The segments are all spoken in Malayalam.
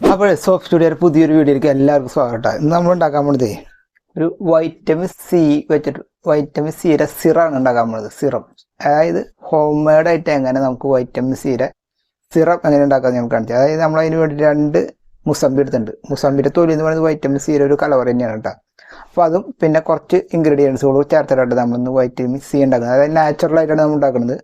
അപ്പോൾ സോപ്പ് സ്റ്റുഡിയോയുടെ പുതിയൊരു വീഡിയോയിലേക്ക് എല്ലാവർക്കും സ്വാഗതം ഇന്ന് നമ്മൾ ഉണ്ടാക്കാൻ പോണത് ഒരു വൈറ്റമിൻ സി വെച്ചിട്ട് വൈറ്റമിൻ സിയുടെ സിറാണ് ഉണ്ടാക്കാൻ പോണത് സിറം. അതായത് ഹോം മെയ്ഡ് ആയിട്ട് എങ്ങനെ നമുക്ക് വൈറ്റമിൻ സിയുടെ സിറം എങ്ങനെ ഉണ്ടാക്കാൻ നമുക്ക് കാണിച്ചു അതായത് നമ്മൾ അതിന് വേണ്ടി രണ്ട് മുസമ്പി എടുത്തിട്ടുണ്ട്. മുസമ്പിയുടെ തൊലി എന്ന് പറയുന്നത് വൈറ്റമിൻ സിയുടെ ഒരു കലവറ തന്നെയാണ് കേട്ടോ. അപ്പോൾ അതും പിന്നെ കുറച്ച് ഇൻഗ്രീഡിയൻസുകളും ചേർത്തിട്ടാണ് നമ്മളിന്ന് വൈറ്റമിൻ സി ഉണ്ടാക്കുന്നത്. അതായത് നാച്ചുറൽ ആയിട്ടാണ് നമ്മൾ ഉണ്ടാക്കുന്നത്.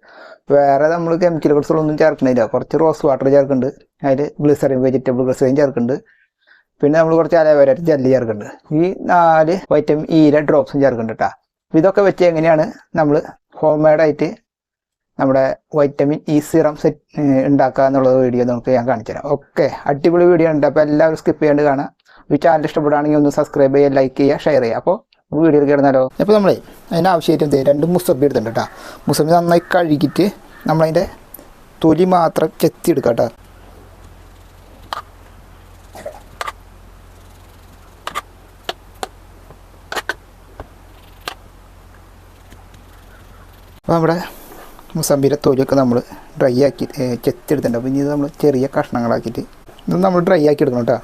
വേറെ നമ്മൾ കെമിക്കലുകളൊന്നും ചേർക്കുന്നില്ല കുറച്ച് റോസ് വാട്ടർ ചേർക്കുന്നുണ്ട്. അതിൽ ഗ്ലിസറിൻ വെജിറ്റബിൾ ഗ്ലിസറിൻ ചേർക്കുന്നുണ്ട്. പിന്നെ നമ്മൾ കുറച്ച് അലവേര ജെല്ലി ചേർക്കുന്നുണ്ട്. ഈ നാല് വൈറ്റമിൻ ഇയിലെ ഡ്രോപ്സും ചേർക്കുന്നുണ്ട് കേട്ടോ. ഇതൊക്കെ വെച്ച് എങ്ങനെയാണ് നമ്മൾ ഹോം മെയ്ഡായിട്ട് നമ്മുടെ വൈറ്റമിൻ ഇ സിറം സെറ്റ് ഉണ്ടാക്കുക എന്നുള്ള വീഡിയോ നമുക്ക് ഞാൻ കാണിച്ചു തരാം ഓക്കെ അടിപൊളി വീഡിയോ ഉണ്ട് അപ്പോൾ എല്ലാവരും സ്കിപ്പ് ചെയ്യാണ്ട് കാണാം. ഈ ചാനൽ ഇഷ്ടപ്പെടുകയാണെങ്കിൽ ഒന്ന് സബ്സ്ക്രൈബ് ചെയ്യുക ലൈക്ക് ചെയ്യുക ഷെയർ ചെയ്യുക. അപ്പോൾ വീഡിയോ കിടന്നാലോ അപ്പോൾ നമ്മൾ അതിന് ആവശ്യമായിട്ട് രണ്ട് മുസബി എടുത്തിട്ടുണ്ട് കേട്ടോ. മുസബി നന്നായി കഴുകിയിട്ട് നമ്മളതിന്റെ തൊലി മാത്രം ചെത്തി എടുക്കാം കേട്ടോ. അപ്പോൾ നമ്മുടെ മുസമ്പിയുടെ തൊലിയൊക്കെ നമ്മൾ ഡ്രൈ ആക്കി ചെത്തി എടുത്തിട്ടുണ്ട്. അപ്പോൾ ഇനി നമ്മൾ ചെറിയ കഷ്ണങ്ങളാക്കിയിട്ട് ഇത് നമ്മൾ ഡ്രൈ ആക്കി എടുക്കണം കേട്ടോ.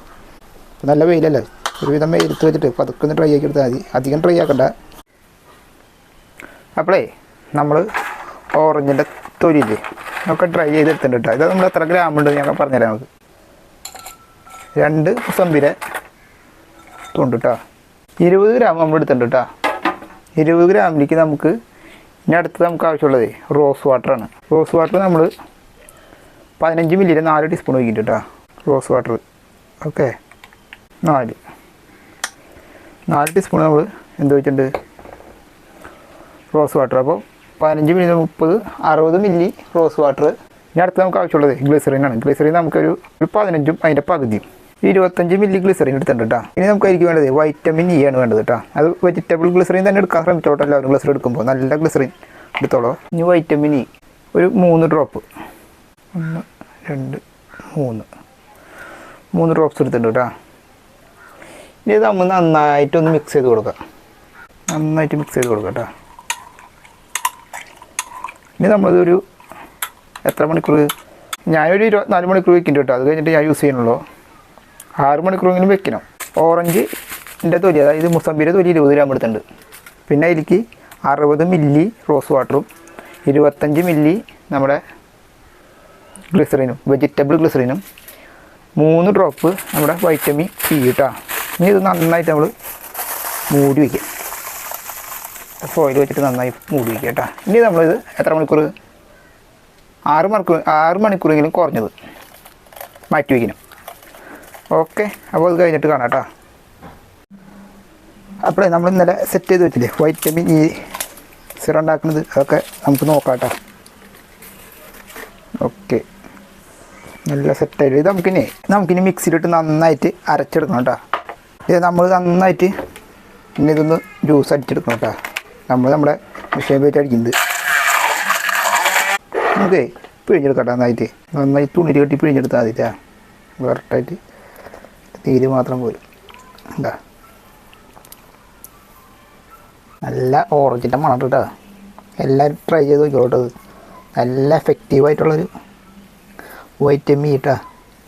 നല്ല വെയിലല്ലേ? ഒരുവിധം വെയിലത്ത് വെച്ചിട്ട് പതുക്കെ ഒന്ന് ഡ്രൈ ആക്കി എടുത്താൽ മതി. അധികം ഡ്രൈ ആക്കണ്ട. അപ്പോളേ നമ്മൾ ഓറഞ്ചിന്റെ തൊലിയില്ലേ? ഒക്കെ ഡ്രൈ ചെയ്ത് എടുത്തിട്ടുണ്ട് കേട്ടോ ഇത് നമ്മൾ എത്ര ഗ്രാം ഉണ്ട് ഞാൻ പറഞ്ഞുതരാം നമുക്ക്. രണ്ട് മുസമ്പിരെ തൊണ്ട് കേട്ടോ ഇരുപത് ഗ്രാം നമ്മൾ എടുത്തിട്ടുണ്ട് കേട്ടോ ഇരുപത് ഗ്രാമിലേക്ക് നമുക്ക് ഇനി അടുത്ത് നമുക്ക് ആവശ്യമുള്ളത് റോസ് വാട്ടറാണ് റോസ് വാട്ടർ നമ്മൾ പതിനഞ്ച് മില്ലിയിൽ നാല് ടീസ്പൂൺ ഒഴിക്കിട്ട് കേട്ടോ റോസ് വാട്ടർ ഓക്കെ? നാല്. നാല് ടീസ്പൂൺ നമ്മൾ എന്ത് വെച്ചിട്ടുണ്ട് റോസ് വാട്ടർ അപ്പോൾ പതിനഞ്ച് മിനിറ്റ് മുപ്പത് അറുപത് മില്ലി റോസ് വാട്ടർ ഇനി അടുത്ത് നമുക്ക് ആവശ്യമുള്ളത് ഗ്ലിസറിനാണ് ഗ്ലിസറിൻ നമുക്കൊരു ഒരു പതിനഞ്ചും അതിന്റെ പകുതിയും ഇരുപത്തഞ്ച് മില്ലി ഗ്ലിസറിൻ എടുത്തിട്ടുണ്ട് കേട്ടോ ഇനി നമുക്ക് വേണ്ടത് വൈറ്റമിൻ ഇ ആണ് വേണ്ടത് കേട്ടോ അത് വെജിറ്റബിൾ ഗ്ലിസറിൻ തന്നെ എടുക്കാൻ ശ്രമിച്ചോട്ടെ. എല്ലാവരും ഗ്ലിസറിൻ എടുക്കുമ്പോൾ നല്ല ഗ്ലിസറിൻ എടുത്തോളൂ. ഇനി വൈറ്റമിൻ ഇ ഒരു മൂന്ന് ഡ്രോപ്പ് ഒന്ന് രണ്ട് മൂന്ന്. മൂന്ന് ഡ്രോപ്സ് എടുത്തിട്ടുണ്ട് കേട്ടോ ഇനി ഇത് നമ്മൾ നന്നായിട്ടൊന്ന് മിക്സ് ചെയ്ത് കൊടുക്കാം. നന്നായിട്ട് മിക്സ് ചെയ്ത് കൊടുക്കാം കേട്ടോ ഇനി നമ്മളിതൊരു എത്ര മണിക്കൂർ? ഞാനൊരു ഇരുപത്തിനാല് മണിക്കൂർ വെക്കും കേട്ടോ അത് കഴിഞ്ഞിട്ട് ഞാൻ യൂസ് ചെയ്യണുള്ളൂ ആറ് മണിക്കൂറെങ്കിലും വെക്കണം. ഓറഞ്ചിന്റെ തൊലി അതായത് മുസമ്പിന്റെ തൊലി ഇരുപത് ഗ്രാം എടുത്തിട്ടുണ്ട്. പിന്നെ അതിലേക്ക് അറുപത് മില്ലി റോസ് വാട്ടറും ഇരുപത്തഞ്ച് മില്ലി നമ്മുടെ ഗ്ലിസറിനും വെജിറ്റബിൾ ഗ്ലിസറിനും മൂന്ന് ഡ്രോപ്പ് നമ്മുടെ വൈറ്റമിൻ സി കേട്ടോ ഇനി ഇത് നന്നായിട്ട് നമ്മൾ മൂടി വയ്ക്കുക ഫോയിൽ വെച്ചിട്ട് നന്നായി മൂടി വയ്ക്കുക കേട്ടോ. ഇനി നമ്മളിത് എത്ര മണിക്കൂർ? ആറ് മണിക്കൂർ ആറ് മണിക്കൂറെങ്കിലും കുറഞ്ഞത് മാറ്റി വയ്ക്കണം ഓക്കെ അപ്പോൾ അത് കഴിഞ്ഞിട്ട് കാണാം കേട്ടോ. അപ്പോൾ നമ്മൾ ഇന്നലെ സെറ്റ് ചെയ്ത് വെച്ചില്ലേ? വൈറ്റമിൻ ഇ സിറം ഉണ്ടാക്കുന്നത് അതൊക്കെ നമുക്ക് നോക്കാം കേട്ടോ. ഓക്കെ. നല്ല സെറ്റായിട്ട് ഇത് നമുക്കിനി നമുക്കിനി മിക്സിയിലിട്ട് നന്നായിട്ട് അരച്ചെടുക്കണം കേട്ടോ. ഇത് നമ്മൾ നന്നായിട്ട് ഇങ്ങനെ ഇതൊന്ന് ജ്യൂസ് അടിച്ചെടുക്കണം കേട്ടോ. നമ്മൾ നമ്മുടെ മെഷീൻ പോയിട്ട് അടിക്കുന്നത് നമുക്ക് പിഴിഞ്ഞെടുക്കട്ടെ നന്നായിട്ട്. നന്നായി തുണി കെട്ടി പിഴിഞ്ഞെടുത്താൽ മതിട്ടാ കറക്റ്റായിട്ട് നീര് മാത്രം പോരും. എന്താ നല്ല ഓറഞ്ചിന്റെ മണം കേട്ടോ. എല്ലാവരും ട്രൈ ചെയ്ത് നോക്കിക്കോട്ടോ ഇത്. നല്ല എഫക്റ്റീവായിട്ടുള്ളൊരു വൈറ്റമിൻ ഇട്ടാ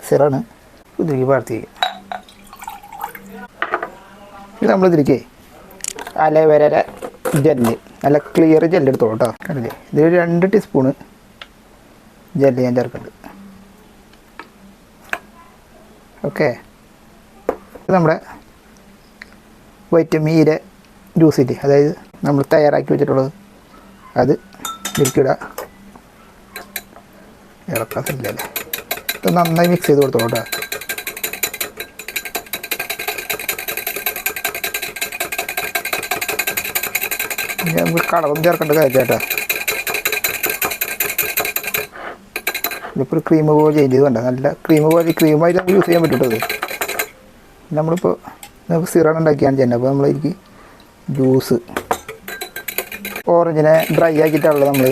സിറാണ് ഇതിലേക്ക് പാർത്തി ഇത് നമ്മൾ ഇതിരിക്കേ അലവേര ജെല്ല് നല്ല ക്ലിയർ ജെല്ല് എടുത്തോളൂ കേട്ടോ കണ്ടില്ലേ ഇതിൽ രണ്ട് ടീസ്പൂണ് ജെല്ല് ഞാൻ ചേർക്കുന്നുണ്ട് ഓക്കെ ഇത് നമ്മുടെ വൈറ്റമിൻ ഇയുടെ ജ്യൂസ് ഇല്ലേ? അതായത് നമ്മൾ തയ്യാറാക്കി വെച്ചിട്ടുള്ളത്. അത് ഇതിലേക്കിടുക ഇളക്കാത്തില്ലല്ലേ ഇത് നന്നായി മിക്സ് ചെയ്ത് കൊടുത്തോളൂ കളറും ചേർക്കേണ്ട കാര്യമായിട്ടാ ഇതിപ്പോൾ ഒരു ക്രീം പോലെ ചെയ്ത് വേണ്ട. നല്ല ക്രീം പോലെ ക്രീമായിട്ട് നമുക്ക് യൂസ് ചെയ്യാൻ പറ്റുള്ളത് നമ്മളിപ്പോൾ നമുക്ക് സിറൺ ഉണ്ടാക്കിയാണ് ചെയ്യുന്നത്. അപ്പോൾ നമ്മളതിലേക്ക് ജ്യൂസ് ഓറഞ്ചിനെ ഡ്രൈ ആക്കിയിട്ടാണല്ലോ നമ്മൾ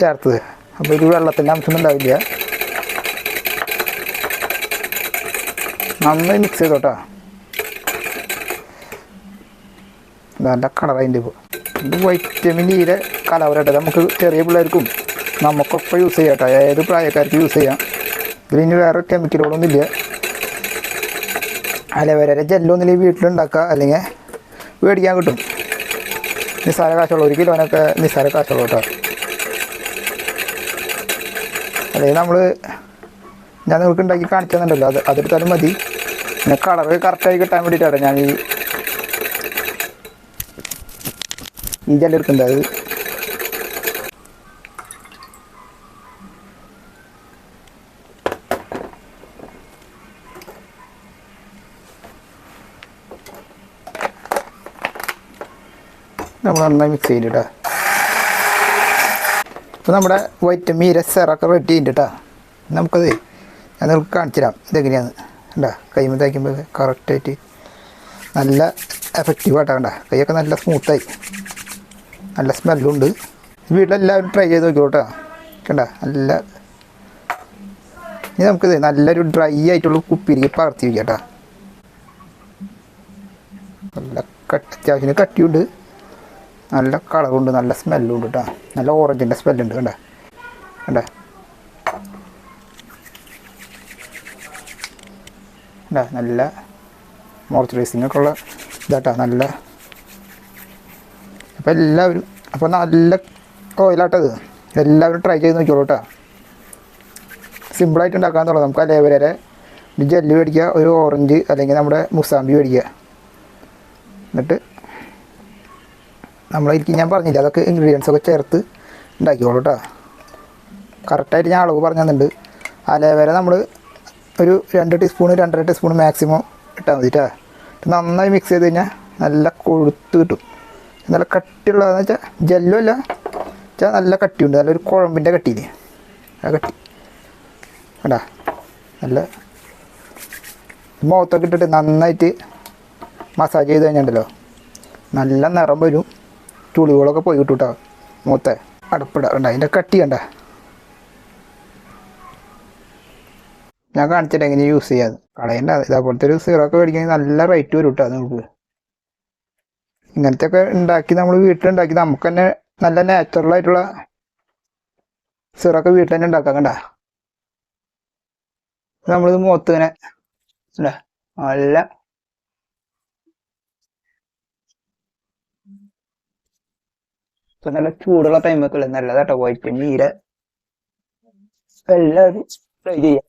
ചേർത്തത്. അപ്പോൾ ഒരു വെള്ളത്തിന്റെ അംശം ഉണ്ടാവില്ല. നന്നായി മിക്സ് ചെയ്തോട്ടോ. നല്ല കളറതിന്റെ ഇപ്പോൾ ഇത് വൈറ്റമിൻ ഇയിലെ കലവരട്ടെ നമുക്ക് ചെറിയ പിള്ളേർക്കും നമുക്കൊക്കെ യൂസ് ചെയ്യാം കേട്ടോ ഏത് പ്രായക്കാർക്ക് യൂസ് ചെയ്യാം. ഇതിന് വേറെ കെമിക്കലുകളൊന്നും ഇല്ല. അലവേരയുടെ ജെല്ലൊന്നില്ലെങ്കിൽ വീട്ടിലുണ്ടാക്കുക. അല്ലെങ്കിൽ മേടിക്കാൻ കിട്ടും. നിസ്സാര കാശുള്ള. ഒരു കിലോനൊക്കെ നിസ്സാര കാശുള്ള കേട്ടോ. അല്ലെങ്കിൽ നമ്മൾ ഞാൻ നിങ്ങൾക്ക് ഉണ്ടാക്കി കാണിച്ചു തന്നിട്ടുണ്ടല്ലോ. അത് അതെടുത്താലും മതി. പിന്നെ കളറ് കറക്റ്റായി കിട്ടാൻ വേണ്ടിയിട്ടാണ് ഞാൻ ഈ ഈ ജെല്ലെടുക്കുന്നത് അത് നമ്മൾ നന്നായി മിക്സ് ചെയ്തിട്ടാ അപ്പോൾ നമ്മുടെ വൈറ്റമിൻ രസറൊക്കെ റെഡി കേട്ടോ നമുക്കത് ഞാൻ നിങ്ങൾക്ക് കാണിച്ചു തരാം ഇതെങ്ങനെയാണ് കണ്ടാ കൈമ തയ്ക്കുമ്പോൾ കറക്റ്റായിട്ട് നല്ല എഫക്റ്റീവായിട്ടാണ് കണ്ട. കൈയൊക്കെ നല്ല സ്മൂത്തായി നല്ല സ്മെല്ലുണ്ട്. വീട്ടിലെല്ലാവരും ട്രൈ ചെയ്ത് നോക്കി കേട്ടോ കണ്ട? നല്ല ഇനി നമുക്കിത് നല്ലൊരു ഡ്രൈ ആയിട്ടുള്ള കുപ്പിയിലേക്ക് പകർത്തി വയ്ക്കാം നല്ല കട്ടി അത്യാവശ്യത്തിന് കട്ടിയുണ്ട്. നല്ല കളറുണ്ട് നല്ല സ്മെല്ലും ഉണ്ട് കേട്ടോ. നല്ല ഓറഞ്ചിന്റെ സ്മെല്ലുണ്ട് കണ്ടേ? കണ്ടേ? കണ്ട? നല്ല മോർച്ചറൈസിങ്ങൊക്കെ ഉള്ള ഇതാട്ടാ. നല്ല അപ്പോൾ എല്ലാവരും അപ്പോൾ നല്ല കോയിലാട്ടത്. എല്ലാവരും ട്രൈ ചെയ്ത് നോക്കിയോളൂ കേട്ടോ സിമ്പിളായിട്ട് ഉണ്ടാക്കാൻ തുടങ്ങാം. നമുക്ക് അലേവരെ ഒരു ജെല്ല് മേടിക്കുക ഒരു ഓറഞ്ച് അല്ലെങ്കിൽ നമ്മുടെ മുസാമ്പി മേടിക്കുക. എന്നിട്ട് നമ്മളതിലേക്ക് ഞാൻ പറഞ്ഞില്ല അതൊക്കെ ഇൻഗ്രീഡിയൻസ് ഒക്കെ ചേർത്ത് ഉണ്ടാക്കിക്കോളൂ കേട്ടോ കറക്റ്റായിട്ട് ഞാൻ അളവ് പറഞ്ഞു തന്നിട്ടുണ്ട് അലേവര നമ്മൾ ഒരു രണ്ട് ടീസ്പൂൺ രണ്ടര ടീസ്പൂൺ മാക്സിമം ഇട്ടാൽ മതി കേട്ടോ നന്നായി മിക്സ് ചെയ്ത് കഴിഞ്ഞാൽ നല്ല കൊഴുത്ത് കിട്ടും. നല്ല കട്ടിയുള്ളതെന്ന് വെച്ചാൽ ജെല്ലുമല്ല വെച്ചാൽ നല്ല കട്ടിയുണ്ട്. നല്ലൊരു കുഴമ്പിന്റെ കട്ടിയില്ലേ? ആ കട്ടി. കണ്ടാ? നല്ല മുഖത്തൊക്കെ ഇട്ടിട്ട് നന്നായിട്ട് മസാജ് ചെയ്ത് കഴിഞ്ഞിട്ടുണ്ടല്ലോ. നല്ല നിറം വരും. ചുളികളൊക്കെ പോയി കിട്ടും കേട്ടോ മൂത്ത അടുപ്പിട കണ്ട? അതിന്റെ കട്ടി കണ്ട? ഞാൻ കാണിച്ചിട്ട് എങ്ങനെ യൂസ് ചെയ്യാതെ കളയണ്ട ഇതേപോലത്തെ ഒരു സീറോ ഒക്കെ മേടിക്കണമെങ്കിൽ നല്ല റേറ്റ് വരും കേട്ടോ നമുക്ക്. ഇങ്ങനത്തെ ഒക്കെ ഉണ്ടാക്കി നമ്മൾ വീട്ടിലുണ്ടാക്കി. നമുക്ക് തന്നെ നല്ല നാച്ചുറൽ ആയിട്ടുള്ള സിറൊക്കെ വീട്ടിൽ തന്നെ ഉണ്ടാക്കാം കണ്ട? നമ്മളിത് മുഖത്തിങ്ങനെ നല്ല നല്ല ചൂടുള്ള ടൈമൊക്കെ അല്ലേ നല്ലതാട്ടോ. വൈറ്റ് നീര എല്ലാവരും ട്രൈ ചെയ്യാം.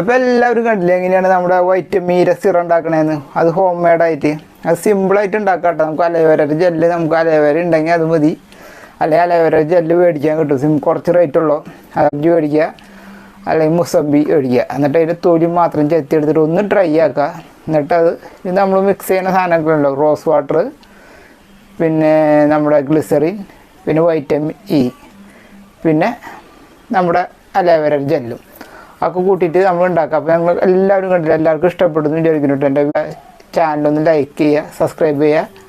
അപ്പൊ എല്ലാവരും കണ്ടില്ലേ എങ്ങനെയാണ് നമ്മുടെ വൈറ്റ് മീര സിറ ഉണ്ടാക്കണേന്ന്? അത് ഹോം മെയ്ഡ് ആയിട്ട്. അത് സിമ്പിളായിട്ട് ഉണ്ടാക്കാം കേട്ടോ. നമുക്ക് അലവേര ജെല്ല് നമുക്ക് അലവേര ഉണ്ടെങ്കിൽ അത് മതി. അല്ലെങ്കിൽ അലവേര ജെല്ല് മേടിക്കാൻ കിട്ടും. സിം കുറച്ച് റേറ്റ് ഉള്ളൂ. അത് മേടിക്കുക. അല്ലെങ്കിൽ മുസമ്പി മേടിക്കുക. എന്നിട്ട് അതിന്റെ തൊലി മാത്രം ചെത്തി എടുത്തിട്ട് ഒന്ന് ഡ്രൈ ആക്കുക. എന്നിട്ട് അത് നമ്മൾ മിക്സ് ചെയ്യുന്ന സാധനങ്ങളുണ്ടല്ലോ റോസ് വാട്ടർ പിന്നെ നമ്മുടെ ഗ്ലിസറിൻ പിന്നെ വൈറ്റമിൻ ഇ പിന്നെ നമ്മുടെ അലോവേര ജെല്ലും ഒക്കെ കൂട്ടിയിട്ട് നമ്മൾ ഉണ്ടാക്കാം അപ്പോൾ ഞങ്ങൾ എല്ലാവരും കണ്ടില്ല എല്ലാവർക്കും ഇഷ്ടപ്പെടുന്നു വിചാരിക്കുന്നുണ്ട് എന്റെ ചാനലൊന്ന് ലൈക്ക് ചെയ്യുക സബ്സ്ക്രൈബ് ചെയ്യുക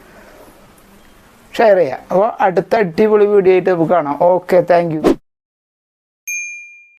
ഷെയർ ചെയ്യുക. അപ്പോൾ അടുത്ത അടിപൊളി വീഡിയോ ആയിട്ട് നമുക്ക് കാണാം. Okay thank